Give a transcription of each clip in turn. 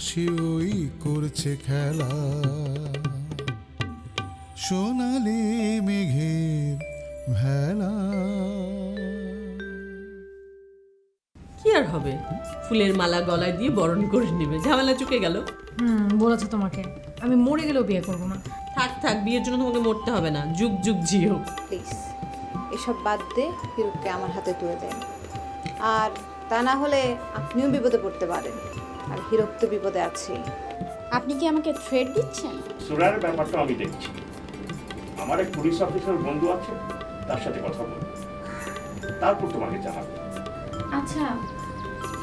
আকাশে ওই করছে খেলা। সোনালি মেঘের ভেলা। কি আর হবে? ফুলের মালা গলায় দিয়ে বরণ করে নেবে। ঝামেলা চুকে গেল। হুম বলেছে তোমাকে। আমি মরে গেলেও বিয়ে করব না। থাক থাক বিয়ের জন্য তোমাকে মরতে হবে না। যুগ যুগ জিও। প্লিজ এসব বাদ দে হিরোকে আমার হাতে তুলে দেন। আর তা না হলে আপনিও বিপদে পড়তে পারেন। আর হিরক তো বিপদে আছেই আপনি কি আমাকে থ্রেড দিচ্ছেন? সুরার ব্যাপারটা আমি দেখছি। আমার এক পুলিশ অফিসার বন্ধু আছে তার সাথে কথা বলব। তারপর তোমাকে জানাব। আচ্ছা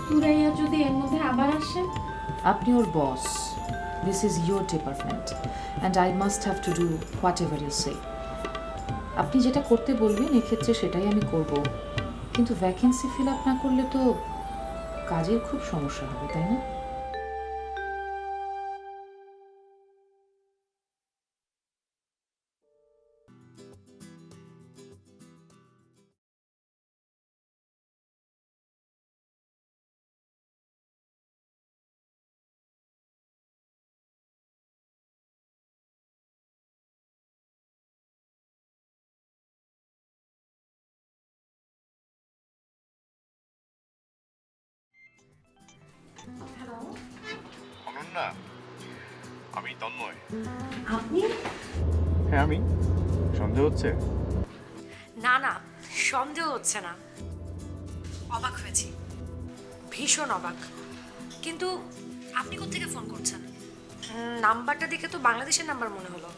সুরাইয়া যদি এর মধ্যে আবার আসে? আপনি ওর boss this is your department and I must have to do whatever you say আপনি যেটা করতে বলবেন এক্ষেত্রে সেটাই আমি করব। কিন্তু ভ্যাকেন্সি ফিল আপ না করলে তো কাজের খুব সমস্যা হবে তাই না? অনন্যা আমি তন্ময়। আপনি? হ্যাঁ আমি। সন্দেহ হচ্ছে? না না সন্দেহ হচ্ছে না। অবাক হয়েছি। ভীষণ অবাক। কিন্তু আপনি কোথেকে ফোন করছেন? নাম্বারটা দেখে তো বাংলাদেশের নাম্বার মনে হলো।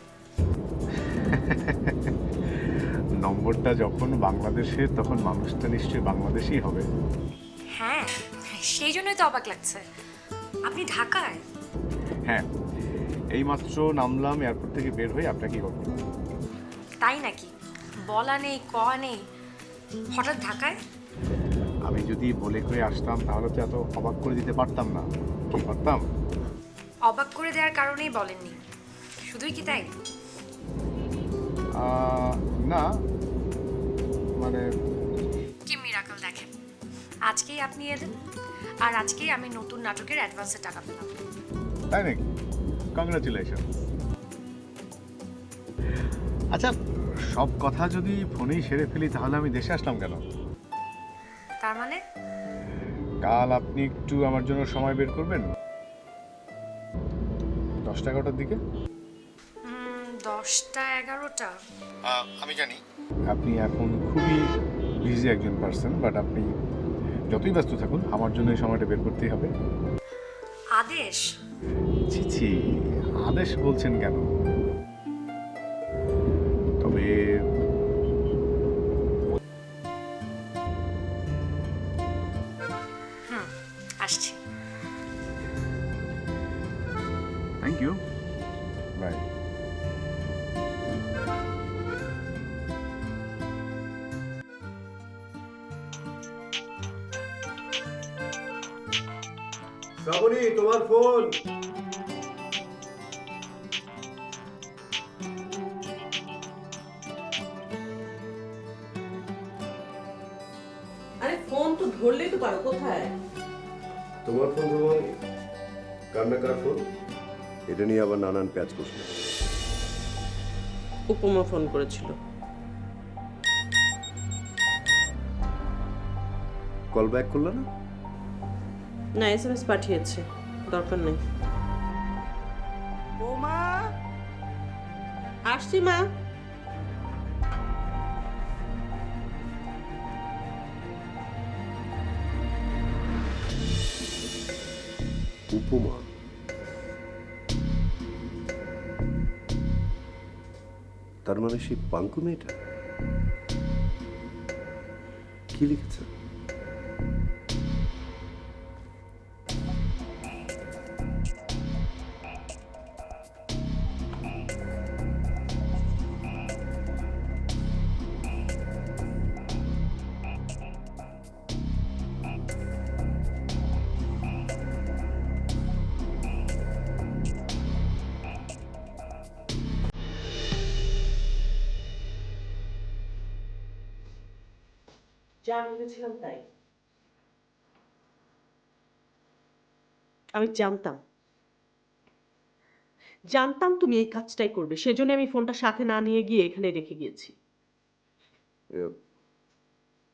নম্বরটা যখন বাংলাদেশের তখন মানুষটা নিশ্চয়ই বাংলাদেশই হবে। হ্যাঁ সেই জন্যই তো অবাক লাগছে। আপনি ঢাকায়? হ্যাঁ এইমাত্র নামলাম এয়ারপোর্ট থেকে বের হয়ে আপনাকে কল করলাম তাই নাকি? বলা নেই কওয়া নেই। হঠাৎ ঢাকায়? আমি যদি বলে করে আসতাম তাহলে তো এত অবাক করে দিতে পারতাম না। কি পারতাম অবাক করে দেওয়ার কারণেই বলেননি। শুধুই কি তাই? না। মানে কি মিরাকল দেখেন। আজকেই আপনি এলেন আর আজকেই আমি নতুন নাটকের অ্যাডভান্সের টাকা পেলাম। তাই নাকি? কংগ্রাচুলেশন আচ্ছা সব কথা যদি ফোনেই সেরে ফেলি তাহলে আমি দেশে আসলাম কেন? তার মানে? কাল আপনি একটু আমার জন্য সময় বের করবেন? দশটা এগারোটার দিকে? দশটা এগারোটা। আমি জানি। আপনি এখন খুবই বিজি একজন পার্সন বাট আপনি যতই ব্যস্ত থাকুন আমার জন্য এই সময়টা বের করতেই হবে। আদেশ? ছি আদেশ বলছেন কেন? তবে আসছি। শ্রাবণী তোমার ফোন। আরে ফোন তো ধরলেই তো পারো কোথায়? তোমার ফোন শ্রাবণী কান্না কার ফোন? এটা নিয়ে আবার নানান প্যাচ করছে। উপমা ফোন করেছিল। কল ব্যাক করল না? না এস এম এস পাঠিয়েছে। দরকার নেই। বৌমা? আসছি মা। উপমা তার মানে সেই পাঙ্কু মেয়েটা? কি লিখেছে? যা ভেবেছিলাম তাই। আমি জানতাম। জানতাম তুমি এই কাজটাই করবে সেজন্য আমি ফোনটা সাথে না নিয়ে গিয়ে এখানে রেখে গিয়েছি।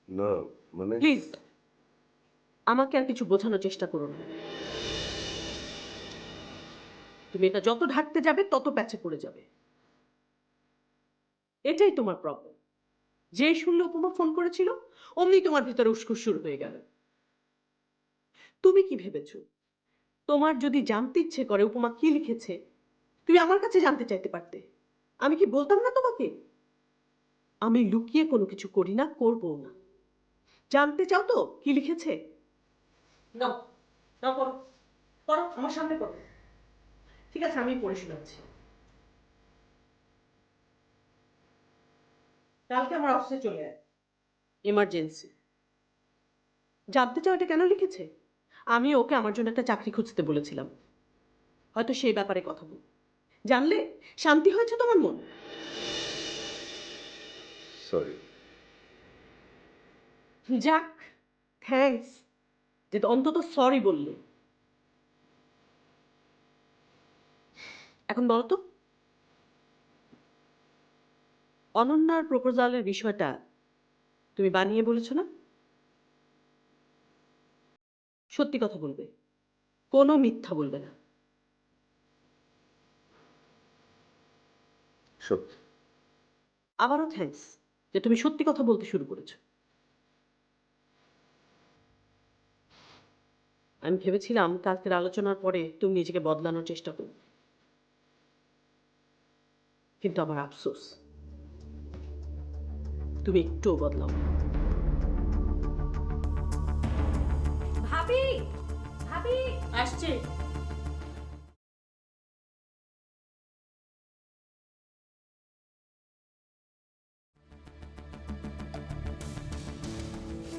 না মানে? প্লিজ আমাকে আর কিছু বোঝানোর চেষ্টা করো না। তুমি এটা যত ঢাকতে যাবে তত প্যাচে পড়ে যাবে। এটাই তোমার প্রবলেম যে শুনলে উপমা ফোন করেছিল, অমনি তোমার ভিতরে উস্কুস শুরু হয়ে গেল। তুমি কি ভেবেছো? তোমার যদি জানতে ইচ্ছে করে উপমা কি লিখেছে, তুমি আমার কাছে জানতে চাইতে পারতে। আমি কি বলতাম না তোমাকে? আমি লুকিয়ে কোনো কিছু করি না করব না। জানতে চাও তো কি লিখেছে? নাও নাও পড়ো। পড়ো, আমার সামনে পড়ো। ঠিক আছে, আমি পড়ে শোনাচ্ছি। কালকে আমার অফিসে চলে আয়। এমার্জেন্সি জানতে চাও এটা কেন লিখেছে? আমি ওকে আমার জন্য একটা চাকরি খুঁজতে বলেছিলাম। হয়তো সেই ব্যাপারে কথা বল। জানলে শান্তি হয়েছে তোমার মন? সরি যাক থ্যাঙ্কস যে অন্তত সরি বললে। এখন বলো তো। অনন্যার প্রপোজালের বিষয়টা তুমি বানিয়ে বলেছ না? সত্যি কথা বলবে। কোনো মিথ্যা বলবে না। সত্যি। আবারও থ্যাঙ্কস যে তুমি সত্যি কথা বলতে শুরু করেছ। আমি ভেবেছিলাম কালকের আলোচনার পরে তুমি নিজেকে বদলানোর চেষ্টা করবে। কিন্তু আমার আফসোস। তুমি একটুও বদলাও ভাবি ভাবি। আসছে।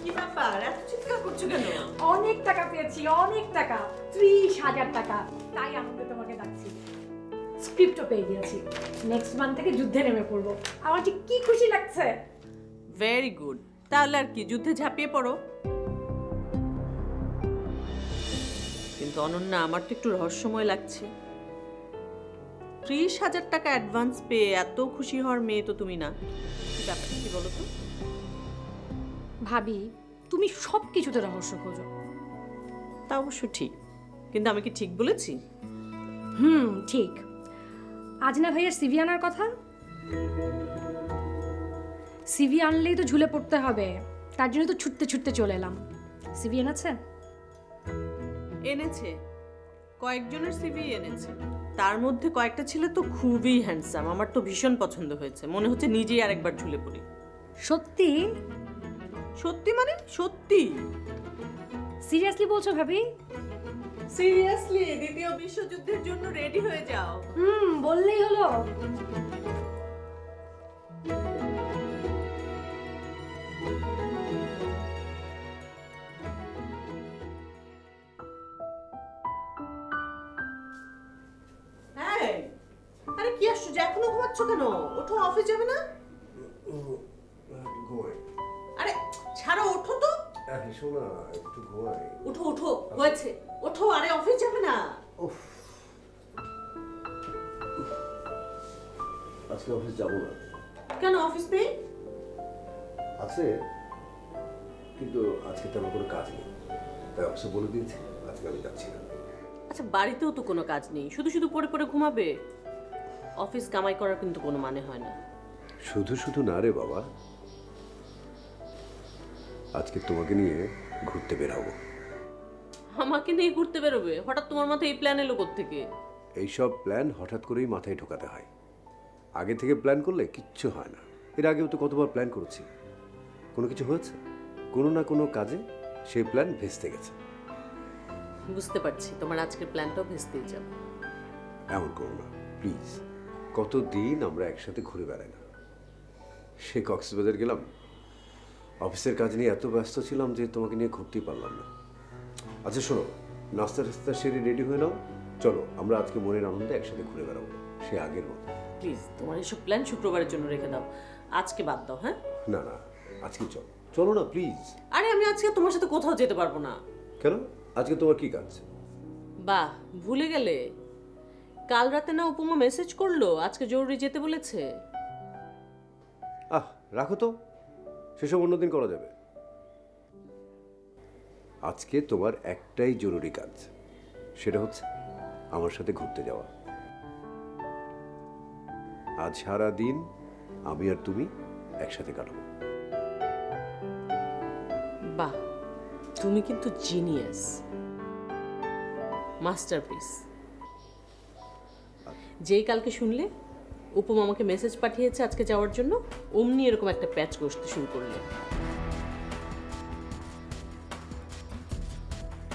কি ব্যাপার? এত চিৎকার করছ কেন? অনেক টাকা পেয়েছি অনেক টাকা। ত্রিশ হাজার টাকা। তাই আনন্দে তোমাকে ডাকছি। স্ক্রিপ্টও পেয়ে গিয়েছি। নেক্সট মান্থ থেকে যুদ্ধে নেমে পড়ব। আমার ঠিক কি খুশি লাগছে! ভেরি গুড তাহলে আর কি যুদ্ধে ঝাঁপিয়ে পড়ো। কিন্তু অনন্যা আমার তো একটু রহস্যময় লাগছে। ত্রিশ হাজার টাকা অ্যাডভান্স পেয়ে এত খুশি হওয়ার মেয়ে তো তুমি না। ব্যাপারটা কি বলো তো ভাবি তুমি সব কিছুতে রহস্য খোঁজো। তা অবশ্য ঠিক কিন্তু আমি কি ঠিক বলেছি? হুম ঠিক। আজ না ভাইয়ের সিভি আনার কথা? সিভি আনলেই তো ঝুলে পড়তে হবে। তার জন্য তো ছুটতে ছুটতে চলে এলাম। সিভি এনেছে? এনেছে। কয়েকজনের সিভি এনেছে। তার মধ্যে কয়েকটা ছেলে তো খুবই হ্যান্ডসাম আমার তো ভীষণ পছন্দ হয়েছে। মনে হচ্ছে নিজেই আরেকবার ঝুলে পড়ি। সত্যি? সত্যি মানে? সত্যি। সিরিয়াসলি বলছো ভাবি? সিরিয়াসলি দ্বিতীয় বিশ্বযুদ্ধের জন্য রেডি হয়ে যাও। হুম বললেই হলো। এখনও ঘুমাচ্ছ কেন? ওঠো অফিস যাবে না? ঘুমাই। আরে ছাড়ো ওঠো তো। শোনা একটু ঘুমাই। ওঠো ওঠো হয়েছে। ওঠো আরে অফিস যাবে না। আজকে অফিস যাব না। কেন অফিস নেই? আছে কিন্তু আজকে তেমন কোনো কাজ নেই। তাই অফিসে বলে দিয়েছি আজকে আমি যাচ্ছি না। আচ্ছা বাড়িতেও তো কোনো কাজ নেই। শুধু শুধু পড়ে পড়ে ঘুমাবে? অফিস কামাই করার কিন্তু কোনো মানে হয় না। শুধু শুধু না রে বাবা। আজকে তোমাকে নিয়ে ঘুরতে বেরাবো। আমাকে নিয়ে ঘুরতে বেরোবে? হঠাৎ তোমার মাথায় এই প্ল্যান এলো থেকে এইসব প্ল্যান হঠাৎ করেই মাথায় ঢোকাতে হয়। আগে থেকে প্ল্যান করলে কিচ্ছু হয় না। এর আগেও তো কতবার প্ল্যান করেছি। কোনো কিছু হয়েছে? কোনো না কোনো কাজে সেই প্ল্যান ভেস্তে গেছে। বুঝতে পারছি তোমার আজকের প্ল্যানটাও ভেস্তেই যাবে। এমন করো না প্লিজ কতদিন আমরা একসাথে ঘুরে বেড়াই না? সে কক্সবাজার গেলাম। অফিসের কাজ নিয়ে এত ব্যস্ত ছিলাম যে তোমাকে নিয়ে ঘুরতেই পারলাম না। আচ্ছা শোনো নাস্তা টাস্তা সেরে রেডি হয়ে নাও। চলো আমরা আজকে মনের আনন্দে একসাথে ঘুরে বেড়াবো। সে আগের মতো। প্লিজ তোমার এসব প্ল্যান শুক্রবারের জন্য রেখে দাও। আজকে বাদ দাও হ্যাঁ? না না আজকে চলো। চলো না প্লিজ। আরে আমি আজকে তোমার সাথে কোথাও যেতে পারব না। কেন? আজকে তোমার কি কাজ? বাহ ভুলে গেলে। কাল রাতে না উপমা মেসেজ করল আজকে জরুরি যেতে বলেছে। আহ রাখো তো সেসব অন্যদিন করা যাবে। আজকে তোমার একটাই জরুরি কাজ সেটা হচ্ছে আমার সাথে ঘুরতে যাওয়া। আজ সারা দিন আমি আর তুমি একসাথে কাটাবো। বাহ তুমি কিন্তু জিনিয়াস মাস্টারপিস যেই কালকে শুনলে উপমা আমাকে মেসেজ পাঠিয়েছে আজকে যাওয়ার জন্য অমনি এরকম একটা প্যাচ কষতে শুরু করলে।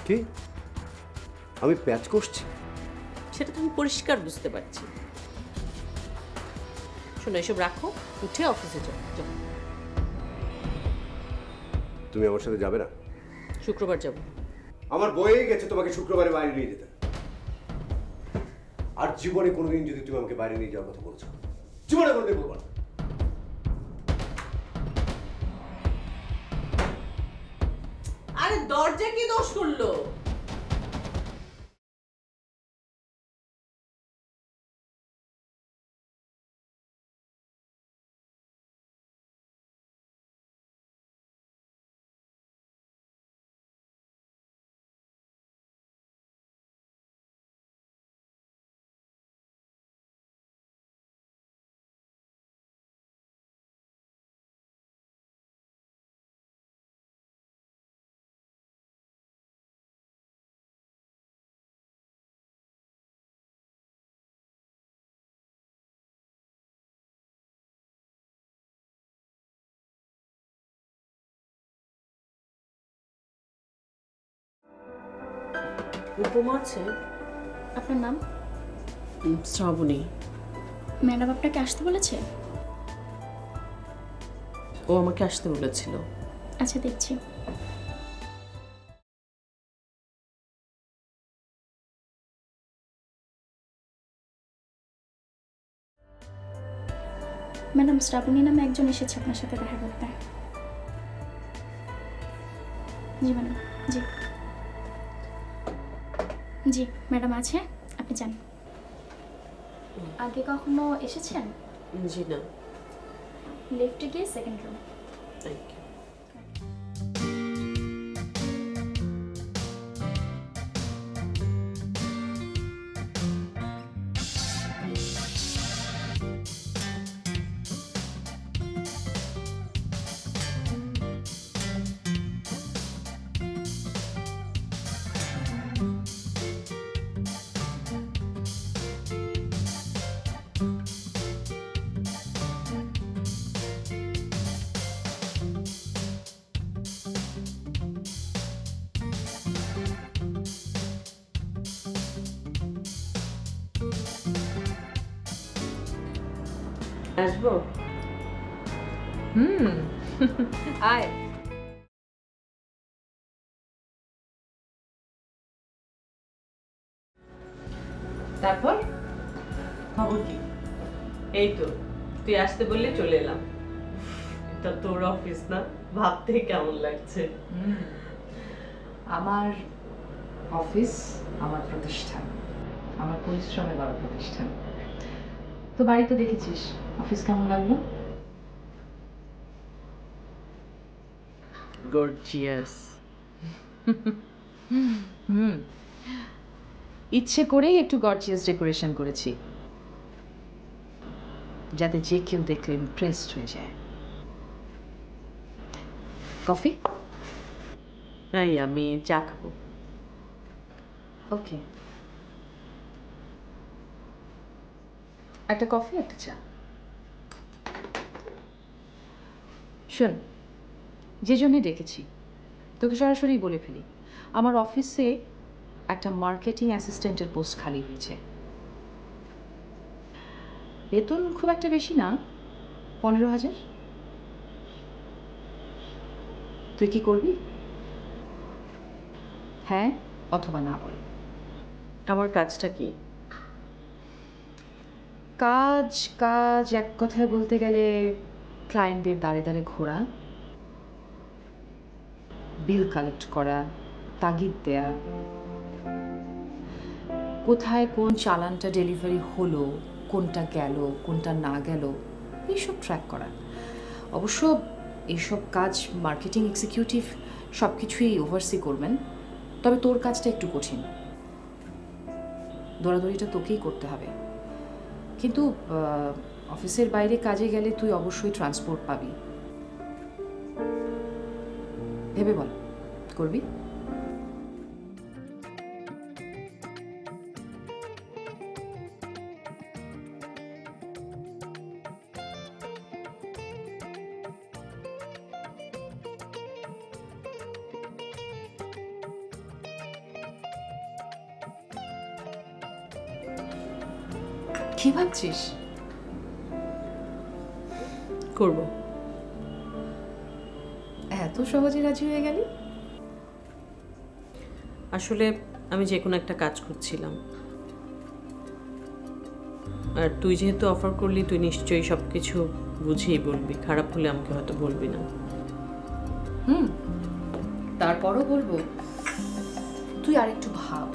কি? আমি প্যাচ করছি? সেটা তো আমি পরিষ্কার বুঝতে পারছি। শোনো এসব রাখো উঠে অফিসে যাও যাও। তুমি আমার সাথে যাবে না? শুক্রবার যাব। আমার বয়ে গেছে তোমাকে শুক্রবারে বাইরে নিয়ে যেতে। আর জীবনে কোনোদিন যদি তুমি আমাকে বাইরে নিয়ে যাওয়ার কথা বলছো। জীবনে কোনোদিন বলব না। আরে দরজা কি দোষ করল? উপমা আছে? আপনার নাম? শ্রাবণী। ম্যাডাম আপনাকে আসতে বলেছে? ও আমাকে আসতে বলেছিল। আচ্ছা দেখছি। ম্যাডাম শ্রাবণী নামে একজন এসেছে আপনার সাথে দেখা করতে। জি ম্যাডাম জি। জি ম্যাডাম আছে আপনি যান। আগে কখনো এসেছেন? জি না। লেফটে গিয়ে সেকেন্ড রুম থ্যাংক ইউ আসব হুম আয় তারপর? খবর কি? এই তো তুই আসতে বললে চলে এলাম। এটা তোর অফিস না? ভাবতে কেমন লাগছে। আমার অফিস আমার প্রতিষ্ঠান আমার পরিশ্রমে বড় প্রতিষ্ঠান। তো বাড়িতে দেখেছিস। অফিস কেমন লাগল? গর্জিয়াস হুম। ইচ্ছে করেই একটু গর্জিয়াস ডেকোরেশন করেছি। যাতে যে কেউ দেখলে ইমপ্রেসড হয়ে যায়। কফি? তাই আমি চা খাব। ওকে একটা কফি একটা চা? শোন যে জন্যে ডেকেছি, তোকে সরাসরি বলে ফেলি, আমার অফিসে একটা মার্কেটিং অ্যাসিস্ট্যান্টের পোস্ট খালি হয়েছে। বেতন খুব একটা বেশি না, পনেরো হাজার। তুই কি করবি? হ্যাঁ অথবা না বল। আমার কাজটা কি? কাজ কাজ, এক কথায় বলতে গেলে ক্লায়েন্টদের দাঁড়ে দাঁড়ে ঘোরা বিল কালেক্ট করা, তাগিদ দেয়া, কোথায় কোন চালানটা ডেলিভারি হলো, কোনটা গেল, কোনটা না গেল, এইসব ট্র্যাক করা। অবশ্য এইসব কাজ মার্কেটিং এক্সিকিউটিভ সব কিছুই ওভারসি করবেন, তবে তোর কাজটা একটু কঠিন। দৌড়াদৌড়িটা তোকেই করতে হবে। কিন্তু অফিসের বাইরে কাজে গেলে তুই অবশ্যই ট্রান্সপোর্ট পাবি। ভেবে বল করবি? কি ভাবছিস? করব? এত সহজে রাজি হয়ে গেলি? আসলে আমি যে কোনো একটা কাজ করছিলাম। আর তুই যেহেতু অফার করলি তুই নিশ্চয়ই সব কিছু বুঝেই বলবি। খারাপ হলে আমাকে হয়তো বলবি না। হুম তারপরও বলব। তুই আরেকটু ভাব।